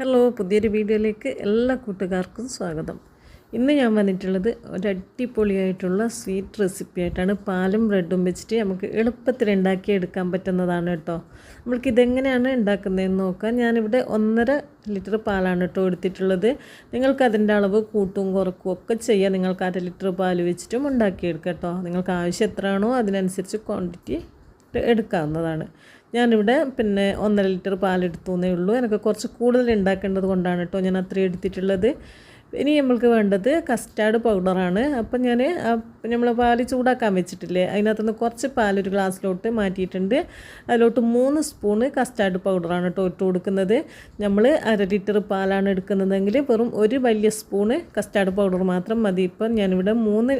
Hello പുതിയൊരു വീഡിയോയിലേക്ക് എല്ലാ കൂട്ടുകാർക്കും സ്വാഗതം. ഇന്ന് ഞാൻ വന്നിട്ടുള്ളത് ഒരു അടിപൊളിയായിട്ടുള്ള സ്വീറ്റ് റെസിപ്പി ആയിട്ടാണ് പാലും ബ്രെഡും വെച്ചിട്ട് നമുക്ക് എളുപ്പത്തിൽ ഉണ്ടാക്കി എടുക്കാൻ പറ്റുന്നതാണ് കേട്ടോ. നമ്മൾക്ക് ഇതെങ്ങനെയാണ് ഉണ്ടാക്കുന്നതെന്ന് നോക്കാം. ഞാനിവിടെ ഒന്നര ലിറ്റർ പാലാണ് കേട്ടോ എടുത്തിട്ടുള്ളത്. നിങ്ങൾക്ക് അതിന്റെ അളവ് കൂട്ടും കുറക്കും ഒക്കെ ചെയ്യാം. നിങ്ങൾക്ക് അര ലിറ്റർ പാൽ വെച്ചിട്ടും ഉണ്ടാക്കിയെടുക്കാം കേട്ടോ. നിങ്ങൾക്ക് ആവശ്യം എത്രയാണോ അതിനനുസരിച്ച് ക്വാണ്ടിറ്റി എടുക്കാവുന്നതാണ്. ഞാനിവിടെ പിന്നെ ഒന്നര ലിറ്റർ പാലെടുത്തു എന്നേ ഉള്ളൂ. എനിക്ക് കുറച്ച് കൂടുതൽ ഉണ്ടാക്കേണ്ടത് കൊണ്ടാണ് കേട്ടോ ഞാൻ അത്രയും എടുത്തിട്ടുള്ളത്. ഇനി നമ്മൾക്ക് വേണ്ടത് കസ്റ്റാർഡ് പൗഡറാണ് അപ്പം ഞാൻ നമ്മൾ പാൽ ചൂടാക്കാൻ വെച്ചിട്ടില്ലേ അതിനകത്തുനിന്ന് കുറച്ച് പാൽ ഒരു ഗ്ലാസ്സിലോട്ട് മാറ്റിയിട്ടുണ്ട്. അതിലോട്ട് മൂന്ന് സ്പൂണ് കസ്റ്റാർഡ് പൗഡറാണ് കേട്ടോ ഇട്ട് കൊടുക്കുന്നത്. നമ്മൾ അര ലിറ്റർ പാലാണ് എടുക്കുന്നതെങ്കിൽ വെറും ഒരു വലിയ സ്പൂണ് കസ്റ്റാർഡ് പൗഡർ മാത്രം മതി. ഇപ്പം ഞാനിവിടെ മൂന്ന്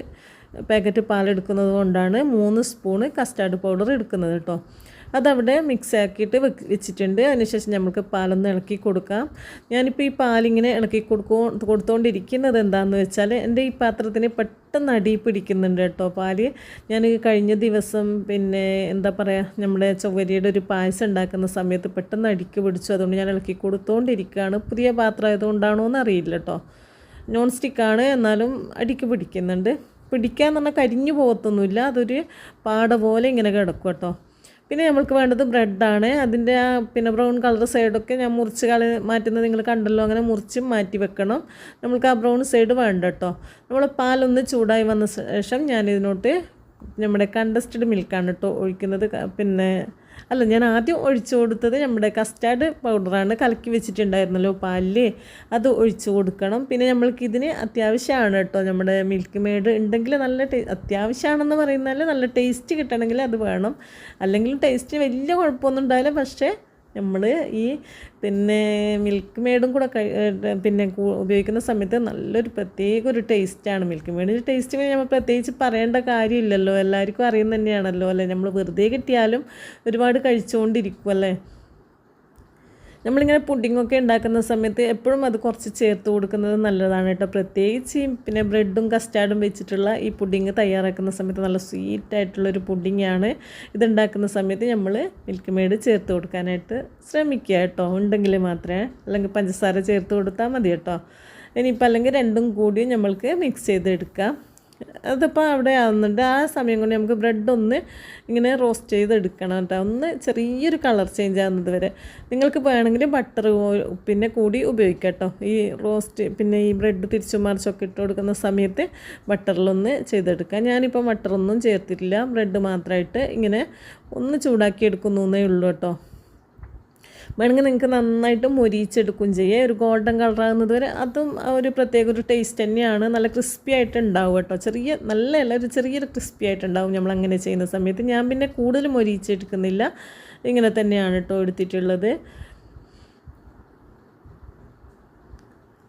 പാക്കറ്റ് പാലെടുക്കുന്നത് കൊണ്ടാണ് മൂന്ന് സ്പൂണ് കസ്റ്റാർഡ് പൗഡർ എടുക്കുന്നത് കേട്ടോ. അതവിടെ മിക്സ് ആക്കിയിട്ട് വെച്ചിട്ടുണ്ട്. അതിനുശേഷം നമുക്ക് പാലൊന്ന് ഇളക്കി കൊടുക്കാം. ഞാനിപ്പോൾ ഈ പാലിങ്ങനെ ഇളക്കി കൊടുക്കോ കൊടുത്തുകൊണ്ടിരിക്കുന്നത് എന്താണെന്ന് വെച്ചാൽ എന്റെ ഈ പാത്രത്തിന് പെട്ടെന്ന് അടി പിടിക്കുന്നുണ്ട് കേട്ടോ പാൽ. ഞാൻ കഴിഞ്ഞ ദിവസം പിന്നെ എന്താ പറയുക നമ്മുടെ ചൊവ്വരിയുടെ ഒരു പായസം ഉണ്ടാക്കുന്ന സമയത്ത് പെട്ടെന്ന് അടിക്ക് പിടിച്ചു. അതുകൊണ്ട് ഞാൻ ഇളക്കി കൊടുത്തുകൊണ്ടിരിക്കുകയാണ് പുതിയ പാത്രം ആയതുകൊണ്ടാണോ എന്ന് അറിയില്ല കേട്ടോ. നോൺ സ്റ്റിക്കാണ് എന്നാലും അടിക്ക് പിടിക്കുന്നുണ്ട്. പിടിക്കാന്ന് പറഞ്ഞാൽ കരിഞ്ഞു പോകത്തൊന്നുമില്ല. അതൊരു പാട പോലെ ഇങ്ങനെ കിടക്കും കേട്ടോ. പിന്നെ നമ്മൾക്ക് വേണ്ടത് ബ്രെഡാണ് അതിന്റെ ആ പിന്നെ ബ്രൗൺ കളർ സൈഡൊക്കെ ഞാൻ മുറിച്ച് കളി മാറ്റുന്നത് നിങ്ങൾ കണ്ടല്ലോ. അങ്ങനെ മുറിച്ച് മാറ്റി വെക്കണം. നമ്മൾക്ക് ആ ബ്രൗൺ സൈഡ് വേണ്ട കേട്ടോ നമ്മൾ പാലൊന്ന് ചൂടായി വന്ന ശേഷം ഞാനിതിനോട്ട് നമ്മുടെ കണ്ടസ്റ്റഡ് മിൽക്കാണ് കേട്ടോ ഒഴിക്കുന്നത്. പിന്നെ അല്ല ഞാൻ ആദ്യം ഒഴിച്ചു കൊടുത്തത് നമ്മുടെ കസ്റ്റാർഡ് പൗഡറാണ് കലക്കി വെച്ചിട്ടുണ്ടായിരുന്നല്ലോ പാലിൽ അത് ഒഴിച്ചു കൊടുക്കണം. പിന്നെ നമ്മൾക്ക് ഇതിന് അത്യാവശ്യമാണ് കേട്ടോ. നമ്മുടെ മിൽക്ക് മെയ്ഡ് ഉണ്ടെങ്കിൽ നല്ല ടേ അത്യാവശ്യമാണെന്ന് പറയുന്നാൽ നല്ല ടേസ്റ്റ് കിട്ടണമെങ്കിൽ അത് വേണം. അല്ലെങ്കിൽ ടേസ്റ്റ് വലിയ കുഴപ്പമൊന്നും ഉണ്ടാവില്ല. പക്ഷേ നമ്മൾ ഈ പിന്നെ മിൽക്ക് മെയ്ഡും കൂടെ പിന്നെ ഉപയോഗിക്കുന്ന സമയത്ത് നല്ലൊരു പ്രത്യേക ഒരു ടേസ്റ്റാണ് മിൽക്ക് മെയ്ഡിന്റെ ടേസ്റ്റ് നമ്മൾ പ്രത്യേകിച്ച് പറയേണ്ട കാര്യമില്ലല്ലോ. എല്ലാവർക്കും അറിയുന്ന തന്നെയാണല്ലോ അല്ലേ? നമ്മൾ വെറുതെ കിട്ടിയാലും ഒരുപാട് കഴിച്ചുകൊണ്ടിരിക്കും അല്ലേ? നമ്മളിങ്ങനെ പുഡിങ്ങൊക്കെ ഉണ്ടാക്കുന്ന സമയത്ത് എപ്പോഴും അത് കുറച്ച് ചേർത്ത് കൊടുക്കുന്നത് നല്ലതാണ് കേട്ടോ. പ്രത്യേകിച്ച് പിന്നെ ബ്രെഡും കസ്റ്റാർഡും വെച്ചിട്ടുള്ള ഈ പുഡിങ് തയ്യാറാക്കുന്ന സമയത്ത് നല്ല സ്വീറ്റ് ആയിട്ടുള്ളൊരു പുഡിങ്ങാണ് ഇതുണ്ടാക്കുന്ന സമയത്ത് നമ്മൾ മിൽക്ക് മെയ്ഡ് ചേർത്ത് കൊടുക്കാനായിട്ട് ശ്രമിക്കുക കേട്ടോ. ഉണ്ടെങ്കിൽ മാത്രമേ അല്ലെങ്കിൽ പഞ്ചസാര ചേർത്ത് കൊടുത്താൽ മതി കേട്ടോ. ഇനിയിപ്പോൾ അല്ലെങ്കിൽ രണ്ടും കൂടി നമ്മൾക്ക് മിക്സ് ചെയ്തെടുക്കാം. അതിപ്പോൾ അവിടെ ആവുന്നുണ്ട്. ആ സമയം കൊണ്ട് നമുക്ക് ബ്രെഡ് ഒന്ന് ഇങ്ങനെ റോസ്റ്റ് ചെയ്തെടുക്കണം കേട്ടോ. ഒന്ന് ചെറിയൊരു കളർ ചേഞ്ച് ആകുന്നത് വരെ. നിങ്ങൾക്ക് വേണമെങ്കിൽ ബട്ടർ പിന്നെ കൂടി ഉപയോഗിക്കാം കേട്ടോ. ഈ റോസ്റ്റ് പിന്നെ ഈ ബ്രെഡ് തിരിച്ചു മറിച്ചൊക്കെ ഇട്ട് കൊടുക്കുന്ന സമയത്ത് ബട്ടറിലൊന്ന് ചെയ്തെടുക്കാം. ഞാനിപ്പോൾ ബട്ടറൊന്നും ചേർത്തിട്ടില്ല. ബ്രെഡ് മാത്രമായിട്ട് ഇങ്ങനെ ഒന്ന് ചൂടാക്കി എടുക്കുന്നു ഉള്ളൂ കേട്ടോ. വേണമെങ്കിൽ നിങ്ങൾക്ക് നന്നായിട്ട് മൊരിച്ചെടുക്കുകയും ചെയ്യുക ഒരു ഗോൾഡൻ കളറാകുന്നത് വരെ അതും ഒരു പ്രത്യേക ഒരു ടേസ്റ്റ് തന്നെയാണ്. നല്ല ക്രിസ്പി ആയിട്ട് ഉണ്ടാവും കേട്ടോ. ചെറിയ നല്ല അല്ല ഒരു ചെറിയൊരു ക്രിസ്പി ആയിട്ടുണ്ടാവും നമ്മൾ അങ്ങനെ ചെയ്യുന്ന സമയത്ത്. ഞാൻ പിന്നെ കൂടുതൽ മൊരിച്ചെടുക്കുന്നില്ല. ഇങ്ങനെ തന്നെയാണ് കേട്ടോ എടുത്തിട്ടുള്ളത്.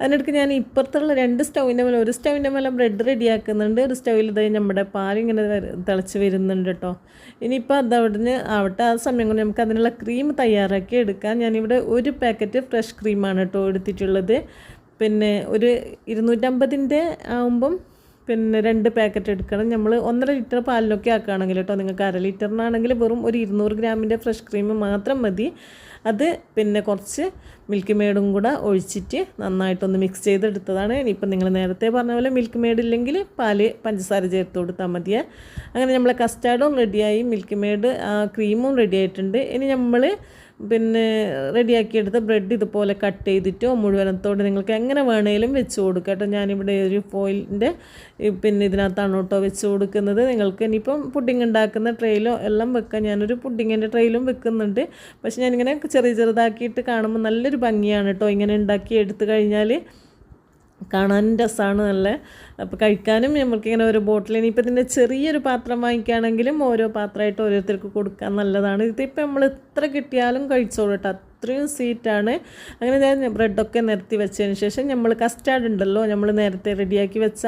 അതിനിടയ്ക്ക് ഞാൻ ഇപ്പുറത്തുള്ള രണ്ട് സ്റ്റൗവിന്റെ മേലെ ഒരു സ്റ്റൗവിന്റെ മേലെ ബ്രെഡ് റെഡിയാക്കുന്നുണ്ട് ഒരു സ്റ്റൗവിൽ ഇതായി നമ്മുടെ പാലിങ്ങനെ തിളച്ച് വരുന്നുണ്ട് കേട്ടോ ഇനിയിപ്പോൾ അത് അവിടുന്ന് ആവട്ടെ ആ സമയം കൊണ്ട് നമുക്ക് അതിനുള്ള ക്രീം തയ്യാറാക്കി എടുക്കാം. ഞാനിവിടെ ഒരു പാക്കറ്റ് ഫ്രഷ് ക്രീമാണ് കേട്ടോ എടുത്തിട്ടുള്ളത്. പിന്നെ ഒരു ഇരുന്നൂറ്റമ്പതിന്റെ ആകുമ്പം പിന്നെ രണ്ട് പാക്കറ്റ് എടുക്കണം. നമ്മൾ ഒന്നര ലിറ്റർ പാലിലൊക്കെ ആക്കുകയാണെങ്കിൽ കേട്ടോ നിങ്ങൾക്ക് അര ലിറ്ററിനാണെങ്കിൽ വെറും ഒരു ഇരുന്നൂറ് ഗ്രാമിന്റെ ഫ്രഷ് ക്രീം മാത്രം മതി. അത് പിന്നെ കുറച്ച് മിൽക്ക് മെയ്ഡും കൂടെ ഒഴിച്ചിട്ട് നന്നായിട്ടൊന്ന് മിക്സ് ചെയ്തെടുത്തതാണ്. ഇനിയിപ്പം നിങ്ങൾ നേരത്തെ പറഞ്ഞ പോലെ മിൽക്ക് മെയ്ഡ് ഇല്ലെങ്കിൽ പാൽ പഞ്ചസാര ചേർത്ത് കൊടുത്താൽ മതിയേ. അങ്ങനെ നമ്മളെ കസ്റ്റാർഡും റെഡിയായി മിൽക്ക് മെയ്ഡ് ക്രീമും റെഡി ആയിട്ടുണ്ട്. ഇനി നമ്മൾ പിന്നെ റെഡിയാക്കിയെടുത്ത ബ്രെഡ് ഇതുപോലെ കട്ട് ചെയ്തിട്ടോ മുഴുവനത്തോടെ നിങ്ങൾക്ക് എങ്ങനെ വേണേലും വെച്ച് കൊടുക്കാം കേട്ടോ. ഞാനിവിടെ ഒരു ഫോയിലിന്റെ പിന്നെ ഇതിനകത്താണ് കേട്ടോ വെച്ച് കൊടുക്കുന്നത്. നിങ്ങൾക്ക് ഇനിയിപ്പം പുഡിങ് ഉണ്ടാക്കുന്ന ട്രെയിലോ എല്ലാം വെക്കാം. ഞാനൊരു പുഡിങ്ങിന്റെ ട്രെയിലും വെക്കുന്നുണ്ട്. പക്ഷെ ഞാനിങ്ങനെ ചെറിയ ചെറുതാക്കിയിട്ട് കാണുമ്പോൾ നല്ലൊരു ഭംഗിയാണ് കേട്ടോ. ഇങ്ങനെ ഉണ്ടാക്കി എടുത്തു കഴിഞ്ഞാൽ കാണാൻ രസമാണ് നല്ല. അപ്പോൾ കഴിക്കാനും നമ്മൾക്കിങ്ങനെ ഓരോ ബോട്ടിൽ ഇനിയിപ്പോൾ ഇതിന്റെ ചെറിയൊരു പാത്രം വാങ്ങിക്കുകയാണെങ്കിലും ഓരോ പാത്രമായിട്ട് ഓരോരുത്തർക്ക് കൊടുക്കാൻ നല്ലതാണ്. ഇതിപ്പോൾ നമ്മൾ എത്ര കിട്ടിയാലും കഴിച്ചോളൂ കേട്ടോ. അത്രയും സ്വീറ്റാണ് അങ്ങനെ ഞാൻ ബ്രെഡൊക്കെ നിരത്തി വെച്ചതിന് ശേഷം നമ്മൾ കസ്റ്റാർഡ് ഉണ്ടല്ലോ നമ്മൾ നേരത്തെ റെഡിയാക്കി വെച്ച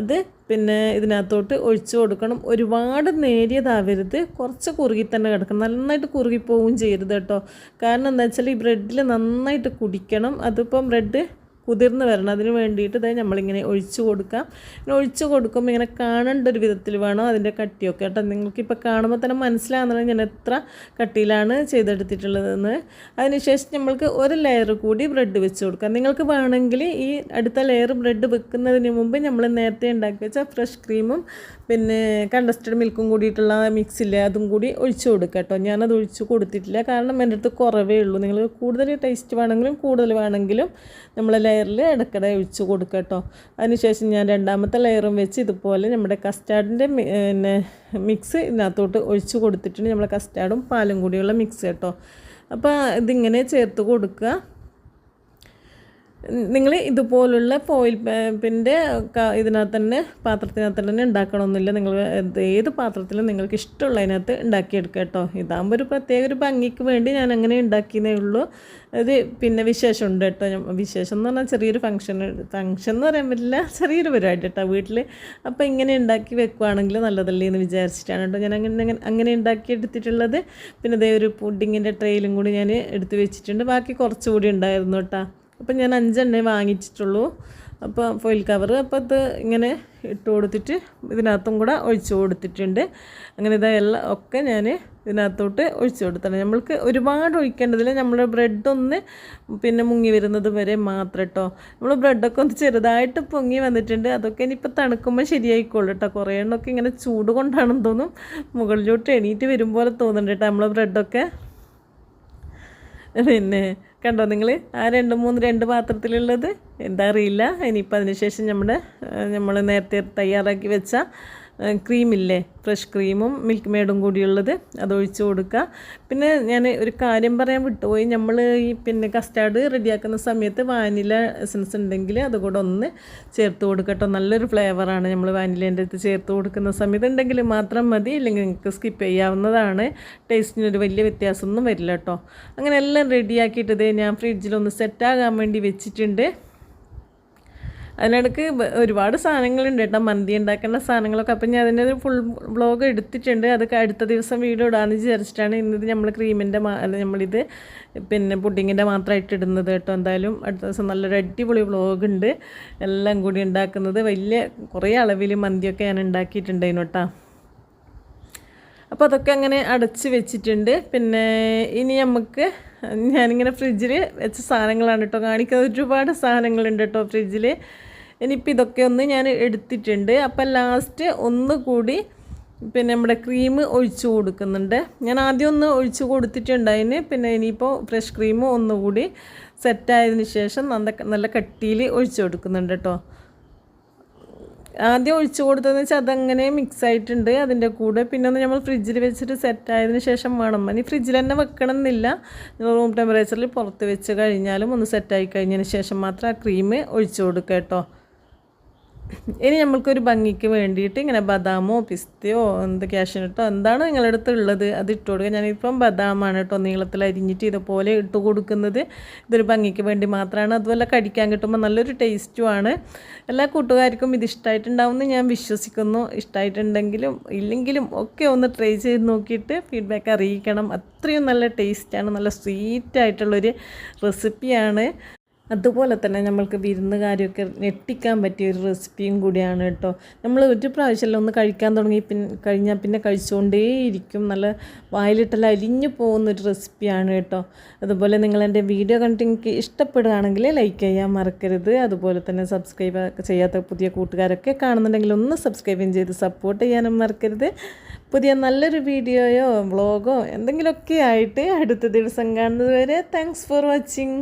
അത് പിന്നെ ഇതിനകത്തോട്ട് ഒഴിച്ചു കൊടുക്കണം. ഒരുപാട് നേരിയതാവരുത്. കുറച്ച് കുറുകി തന്നെ കിടക്കണം. നന്നായിട്ട് കുറുകി പോവുകയും ചെയ്യരുത് കേട്ടോ. കാരണം എന്താ വെച്ചാൽ ഈ ബ്രെഡിൽ നന്നായിട്ട് കുടിക്കണം. അതിപ്പം ബ്രെഡ് കുതിർന്ന് വരണം. അതിന് വേണ്ടിയിട്ട് ഇതായി നമ്മളിങ്ങനെ ഒഴിച്ച് കൊടുക്കാം. ഇങ്ങനെ ഒഴിച്ച് കൊടുക്കുമ്പോൾ ഇങ്ങനെ കാണേണ്ട ഒരു വിധത്തിൽ വേണം അതിന്റെ കട്ടിയൊക്കെ. കേട്ടോ നിങ്ങൾക്കിപ്പോൾ കാണുമ്പോൾ തന്നെ മനസ്സിലാകുന്നത് ഞാൻ എത്ര കട്ടിയിലാണ് ചെയ്തെടുത്തിട്ടുള്ളതെന്ന്. അതിനുശേഷം നമ്മൾക്ക് ഒരു ലെയർ കൂടി ബ്രെഡ് വെച്ച് കൊടുക്കാം. നിങ്ങൾക്ക് വേണമെങ്കിൽ ഈ അടുത്ത ലെയർ ബ്രെഡ് വെക്കുന്നതിന് മുമ്പ് നമ്മൾ നേരത്തെ ഉണ്ടാക്കി വെച്ച ഫ്രഷ് ക്രീമും പിന്നെ കണ്ടസ്റ്റഡ് മിൽക്കും കൂടിയിട്ടുള്ള മിക്സില്ലേ അതും കൂടി ഒഴിച്ച് കൊടുക്കുക കേട്ടോ. ഞാനത് ഒഴിച്ച് കൊടുത്തിട്ടില്ല. കാരണം എന്റെ അടുത്ത് കുറവേ ഉള്ളൂ. നിങ്ങൾ കൂടുതൽ ടേസ്റ്റ് വേണമെങ്കിലും കൂടുതൽ വേണമെങ്കിലും നമ്മൾ ലെയറിൽ ഇടയ്ക്കിടെ ഒഴിച്ച് കൊടുക്കുക കേട്ടോ അതിനുശേഷം ഞാൻ രണ്ടാമത്തെ ലെയറും വെച്ച് ഇതുപോലെ നമ്മുടെ കസ്റ്റാർഡിന്റെ പിന്നെ മിക്സ് ഇതിനകത്തോട്ട് ഒഴിച്ച് കൊടുത്തിട്ടുണ്ട്. നമ്മളെ കസ്റ്റാർഡും പാലും കൂടിയുള്ള മിക്സ് കേട്ടോ അപ്പോൾ ഇതിങ്ങനെ ചേർത്ത് കൊടുക്കുക നിങ്ങൾ ഇതുപോലുള്ള ഫോയിൽ പേപ്പിന്റെ ഇതിനകത്ത് തന്നെ പാത്രത്തിനകത്ത് തന്നെ ഉണ്ടാക്കണമെന്നില്ല നിങ്ങൾ ഏത് പാത്രത്തിലും നിങ്ങൾക്ക് ഇഷ്ടമുള്ളതിനകത്ത് ഉണ്ടാക്കിയെടുക്കുക കേട്ടോ. ഇതാകുമ്പോൾ ഒരു പ്രത്യേക ഒരു ഭംഗിക്ക് വേണ്ടി ഞാൻ അങ്ങനെ ഉണ്ടാക്കിയതേ ഉള്ളൂ. അത് പിന്നെ വിശേഷം ഉണ്ട് കേട്ടോ വിശേഷം എന്ന് പറഞ്ഞാൽ ചെറിയൊരു ഫംഗ്ഷൻ ഫംഗ്ഷൻ എന്ന് പറയാൻ പറ്റില്ല. ചെറിയൊരു പരിപാടി കേട്ടോ വീട്ടിൽ അപ്പോൾ ഇങ്ങനെ ഉണ്ടാക്കി വെക്കുവാണെങ്കിൽ നല്ലതല്ലേ എന്ന് വിചാരിച്ചിട്ടാണ് കേട്ടോ ഞാൻ അങ്ങനെ അങ്ങനെ ഉണ്ടാക്കി എടുത്തിട്ടുള്ളത് പിന്നെ അതേ ഒരു പുഡിങ്ങിന്റെ ട്രെയിലും കൂടി ഞാൻ എടുത്ത് വെച്ചിട്ടുണ്ട്. ബാക്കി കുറച്ചുകൂടി ഉണ്ടായിരുന്നു കേട്ടോ. അപ്പം ഞാൻ അഞ്ചെണ്ണേ വാങ്ങിച്ചിട്ടുള്ളൂ. അപ്പോൾ ഫോയിൽ കവർ അപ്പോൾ അത് ഇങ്ങനെ ഇട്ട് കൊടുത്തിട്ട് ഇതിനകത്തും കൂടെ ഒഴിച്ചു കൊടുത്തിട്ടുണ്ട്. അങ്ങനെ ഇതെല്ലാം ഒക്കെ ഞാൻ ഇതിനകത്തോട്ട് ഒഴിച്ചു കൊടുത്താണ്. നമ്മൾക്ക് ഒരുപാട് ഒഴിക്കേണ്ടതില്ല. നമ്മൾ ബ്രെഡൊന്ന് പിന്നെ മുങ്ങി വരുന്നത് വരെ മാത്രം കേട്ടോ നമ്മൾ ബ്രെഡൊക്കെ ഒന്ന് ചെറുതായിട്ട് പൊങ്ങി വന്നിട്ടുണ്ട്. അതൊക്കെ ഇനിയിപ്പോൾ തണുക്കുമ്പോൾ ശരിയായിക്കോളൂ കേട്ടോ കുറേ എണ്ണമൊക്കെ ഇങ്ങനെ ചൂട് കൊണ്ടാണെന്ന് തോന്നും. മുകളിലോട്ട് എണീറ്റ് വരും പോലെ തോന്നുന്നുണ്ട് കേട്ടോ നമ്മൾ ബ്രെഡൊക്കെ പിന്നെ കണ്ടോ നിങ്ങൾ ആ രണ്ട് മൂന്ന് രണ്ട് പാത്രത്തിലുള്ളത്. എന്താ അറിയില്ല. ഇനിയിപ്പോൾ അതിന് ശേഷം നമ്മുടെ നമ്മൾ നേരത്തെ തയ്യാറാക്കി വെച്ച ക്രീമില്ലേ? ഫ്രഷ് ക്രീമും മിൽക്ക് മെയ്ഡും കൂടിയുള്ളത് അത് ഒഴിച്ച് കൊടുക്കുക. പിന്നെ ഞാൻ ഒരു കാര്യം പറയാൻ വിട്ടുപോയി. നമ്മൾ ഈ പിന്നെ കസ്റ്റാർഡ് റെഡിയാക്കുന്ന സമയത്ത് വാനില എസൻസ് ഉണ്ടെങ്കിൽ അതുകൂടെ ഒന്ന് ചേർത്ത് കൊടുക്കട്ടോ നല്ലൊരു ഫ്ലേവറാണ് നമ്മൾ വാനിലേന്റെ അടുത്ത് ചേർത്ത് കൊടുക്കുന്ന സമയത്ത്. ഉണ്ടെങ്കിൽ മാത്രം മതി ഇല്ലെങ്കിൽ നിങ്ങൾക്ക് സ്കിപ്പ് ചെയ്യാവുന്നതാണ്. ടേസ്റ്റിനൊരു വലിയ വ്യത്യാസമൊന്നും വരില്ല കേട്ടോ. അങ്ങനെ എല്ലാം റെഡിയാക്കിയിട്ട് ഞാൻ ഫ്രിഡ്ജിലൊന്ന് സെറ്റാകാൻ വേണ്ടി വെച്ചിട്ടുണ്ട്. അതിനിടയ്ക്ക് ഒരുപാട് സാധനങ്ങളുണ്ട് കേട്ടോ. മന്തി ഉണ്ടാക്കേണ്ട സാധനങ്ങളൊക്കെ. അപ്പം ഞാൻ അതിന്റെ ഒരു ഫുൾ ബ്ലോഗ് എടുത്തിട്ടുണ്ട്. അതൊക്കെ അടുത്ത ദിവസം വീഡിയോ ഇടാമെന്ന് വിചാരിച്ചിട്ടാണ് ഇന്നത് നമ്മൾ ക്രീമിന്റെ നമ്മളിത് പിന്നെ പുഡിങ്ങിന്റെ മാത്രമായിട്ട് ഇടുന്നത് കേട്ടോ. എന്തായാലും അടുത്ത ദിവസം നല്ലൊരു അടിപൊളി ബ്ലോഗ് ഉണ്ട്. എല്ലാം കൂടി ഉണ്ടാക്കുന്നത്. വലിയ കുറേ അളവിൽ മന്തിയൊക്കെ ഞാൻ ഉണ്ടാക്കിയിട്ടുണ്ടായിരുന്നു കേട്ടോ. അപ്പോൾ അതൊക്കെ അങ്ങനെ അടച്ച് വെച്ചിട്ടുണ്ട്. പിന്നെ ഇനി നമുക്ക് ഞാനിങ്ങനെ ഫ്രിഡ്ജിൽ വെച്ച സാധനങ്ങളാണ് കേട്ടോ. കാണിക്കുന്നത്. ഒരുപാട് സാധനങ്ങളുണ്ട് കേട്ടോ ഫ്രിഡ്ജിൽ ഇനിയിപ്പോൾ ഇതൊക്കെ ഒന്ന് ഞാൻ എടുത്തിട്ടുണ്ട്. അപ്പം ലാസ്റ്റ് ഒന്ന് കൂടി പിന്നെ നമ്മുടെ ക്രീം ഒഴിച്ചു കൊടുക്കുന്നുണ്ട്. ഞാൻ ആദ്യം ഒന്ന് ഒഴിച്ചു കൊടുത്തിട്ടുണ്ടായിന് പിന്നെ ഇനിയിപ്പോൾ ഫ്രഷ് ക്രീം ഒന്നുകൂടി സെറ്റായതിന് ശേഷം നല്ല നല്ല കട്ടിയിൽ ഒഴിച്ചു കൊടുക്കുന്നുണ്ട് കേട്ടോ ആദ്യം ഒഴിച്ചു കൊടുത്തതെന്ന് വെച്ചാൽ അതങ്ങനെ മിക്സ് ആയിട്ടുണ്ട് അതിന്റെ കൂടെ. പിന്നെ ഒന്ന് നമ്മൾ ഫ്രിഡ്ജിൽ വെച്ചിട്ട് സെറ്റ് ആയതിന് ശേഷം വേണം. ഇനി ഫ്രിഡ്ജിൽ തന്നെ വെക്കണം എന്നില്ല റൂം ടെമ്പറേച്ചറിൽ പുറത്ത് വെച്ച് കഴിഞ്ഞാലും ഒന്ന് സെറ്റായി കഴിഞ്ഞതിന് ശേഷം മാത്രം ആ ക്രീം ഒഴിച്ചു കൊടുക്കുക കേട്ടോ. ഇനി നമ്മൾക്കൊരു ഭംഗിക്ക് വേണ്ടിയിട്ട് ഇങ്ങനെ ബദാമോ പിസ്തയോ എന്ത് ക്യാഷിനിട്ടോ എന്താണ് നിങ്ങളുടെ അടുത്ത് ഉള്ളത്? അത് ഇട്ട് കൊടുക്കുക. ഞാനിപ്പം ബദാമാണ് കേട്ടോ നീളത്തിൽ അരിഞ്ഞിട്ട് ഇതുപോലെ ഇട്ട് കൊടുക്കുന്നത്. ഇതൊരു ഭംഗിക്ക് വേണ്ടി മാത്രമാണ്. അതുപോലെ കടിക്കാൻ കിട്ടുമ്പോൾ നല്ലൊരു ടേസ്റ്റുമാണ് എല്ലാ കൂട്ടുകാർക്കും ഇത് ഇഷ്ടമായിട്ടുണ്ടാവുമെന്ന് ഞാൻ വിശ്വസിക്കുന്നു. ഇഷ്ടമായിട്ടുണ്ടെങ്കിലും ഇല്ലെങ്കിലും ഒക്കെ ഒന്ന് ട്രൈ ചെയ്ത് നോക്കിയിട്ട് ഫീഡ്ബാക്ക് അറിയിക്കണം. അത്രയും നല്ല ടേസ്റ്റാണ് നല്ല സ്വീറ്റ് ആയിട്ടുള്ളൊരു റെസിപ്പിയാണ് അതുപോലെ തന്നെ നമ്മൾക്ക് വിരുന്നുകാരൊക്കെ ഞെട്ടിക്കാൻ പറ്റിയ ഒരു റെസിപ്പിയും കൂടിയാണ് കേട്ടോ. നമ്മൾ ഒരു പ്രാവശ്യമല്ല ഒന്ന് കഴിക്കാൻ തുടങ്ങി പിന്നെ കഴിഞ്ഞാൽ പിന്നെ കഴിച്ചുകൊണ്ടേയിരിക്കും നല്ല വായിലിട്ടെല്ലാം അരിഞ്ഞു പോകുന്ന ഒരു റെസിപ്പിയാണ് കേട്ടോ. അതുപോലെ നിങ്ങൾ എന്റെ വീഡിയോ കണ്ടിട്ട് എനിക്ക് ഇഷ്ടപ്പെടുകയാണെങ്കിൽ ലൈക്ക് ചെയ്യാൻ മറക്കരുത്. അതുപോലെ തന്നെ സബ്സ്ക്രൈബ് ചെയ്യാത്ത പുതിയ കൂട്ടുകാരൊക്കെ കാണുന്നുണ്ടെങ്കിൽ ഒന്ന് സബ്സ്ക്രൈബും ചെയ്ത് സപ്പോർട്ട് ചെയ്യാനും മറക്കരുത്. പുതിയ നല്ലൊരു വീഡിയോയോ വ്ളോഗോ എന്തെങ്കിലുമൊക്കെ ആയിട്ട് അടുത്ത ദിവസം കാണുന്നത് വരെ താങ്ക്സ് ഫോർ വാച്ചിങ്